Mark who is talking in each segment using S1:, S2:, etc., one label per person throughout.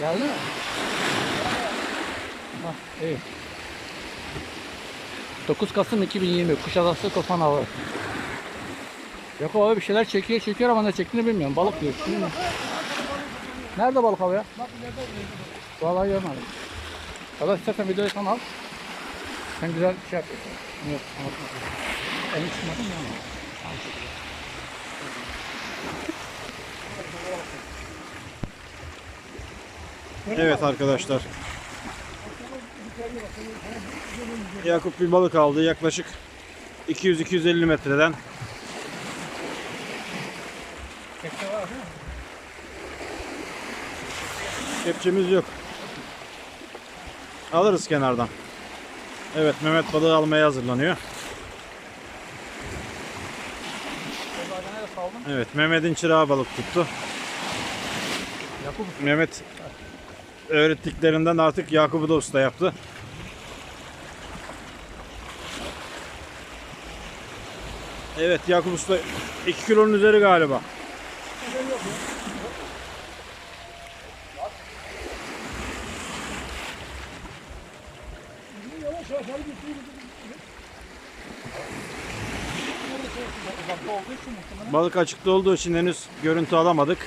S1: Geldi mi? Hah, iyi. 9 Kasım 2020 Kuşadası Tofan Avı. Yok abi bir şeyler çekiyor çekiyor ama ne çektiğini bilmiyorum. Balık diyor. Bilmiyorum. Nerede balık avı ya? Vallahi görmedim. Valla istersen videoyu sen al. Sen güzel şey yapıyorsun. Yok anlatma. Ben hiç çıkmadım ya. Al.
S2: Evet arkadaşlar. Yakup bir balık aldı yaklaşık 200-250 metreden. Kepçemiz yok. Alırız kenardan. Evet Mehmet balığı almaya hazırlanıyor. Evet Mehmet'in çırağı balık tuttu.
S1: Yakup
S2: Mehmet öğrettiklerinden artık Yakup'u da usta yaptı. Evet Yakup Usta 2 kilonun üzeri galiba. Balık açıkta olduğu için henüz görüntü alamadık.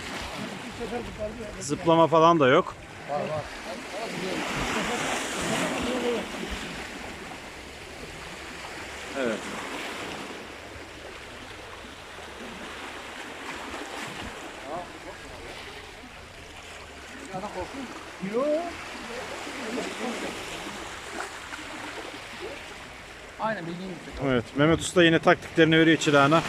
S2: Zıplama falan da yok.
S1: Var var.
S2: Evet.
S1: Aynen bildiğin gibi.
S2: Evet. Mehmet Usta yine taktiklerini veriyor çırağına.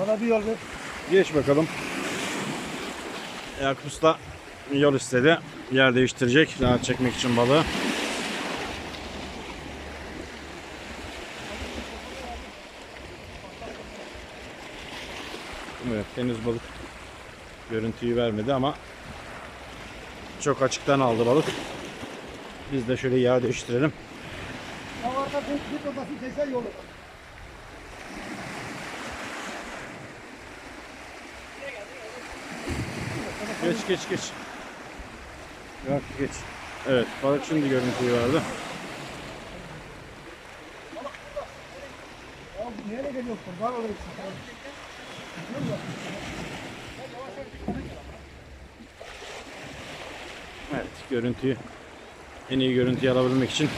S1: Bana bir yol ver.
S2: Geç bakalım. Yakup Usta yol istedi. Yer değiştirecek. Rahat çekmek için balığı. Evet henüz balık görüntüyü vermedi ama çok açıktan aldı balık. Biz de şöyle yer değiştirelim.
S3: Havarda bir odası keser yolu.
S2: Geç geç geç. Yok geç. Evet balık şimdi görüntüyü.
S3: Ya nereye geliyorsun? Var oraya
S2: Evet görüntüyü en iyi görüntüyü alabilmek için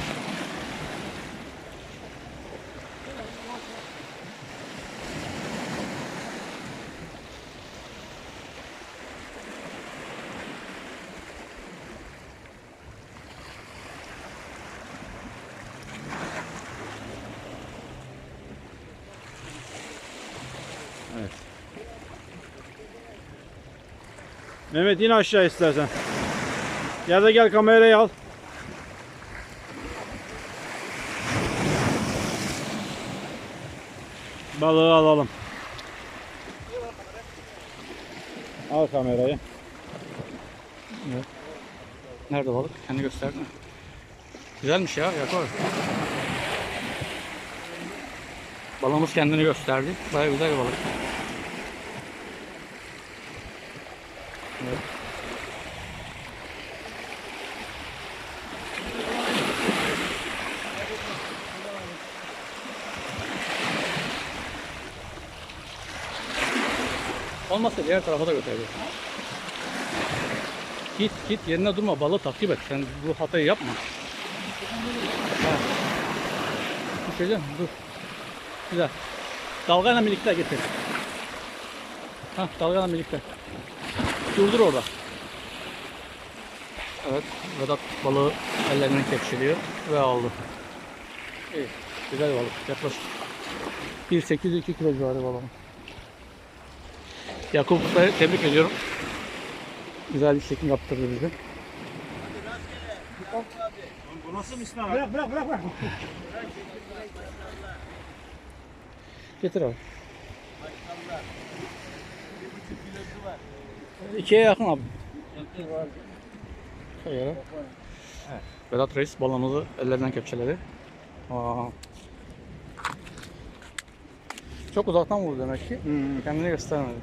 S2: Mehmet in aşağı istersen. Ya da gel kamerayı al. Balığı alalım. Al kamerayı.
S1: Nerede balık? Kendi gösterdi mi? Güzelmiş ya Yakup. Balığımız kendini gösterdi. Baya güzel bir balık. Evet. Olmazsa diğer tarafa da götürebilirsin. Git git yerine durma balığı takip et. Sen bu hatayı yapma. Ha. Düşeceğim dur. Güzel. Dalgayla birlikte getir. Ha dalgayla birlikte. Durdur orada. Evet Vedat balığı ellerinden kepçeliyor ve aldı. İyi. Güzel balık. Yaklaşık 1.8-2 kilo civarı balığı. Yakup Usta'yı tebrik ediyorum. Güzel bir çekim yaptırdı bize.
S2: Bu nasıl İslam?
S3: Bırak bırak bırak bırak.
S1: Getir abi. İkiye yakın abi. Şöyle. Vedat Reis balığımızı ellerinden kepçeledi. Aa. Çok uzaktan vurdu demek ki. Kendini göstermedi.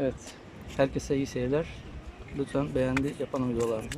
S1: Evet. Herkese iyi seyirler. Lütfen beğendi yapan videolarını.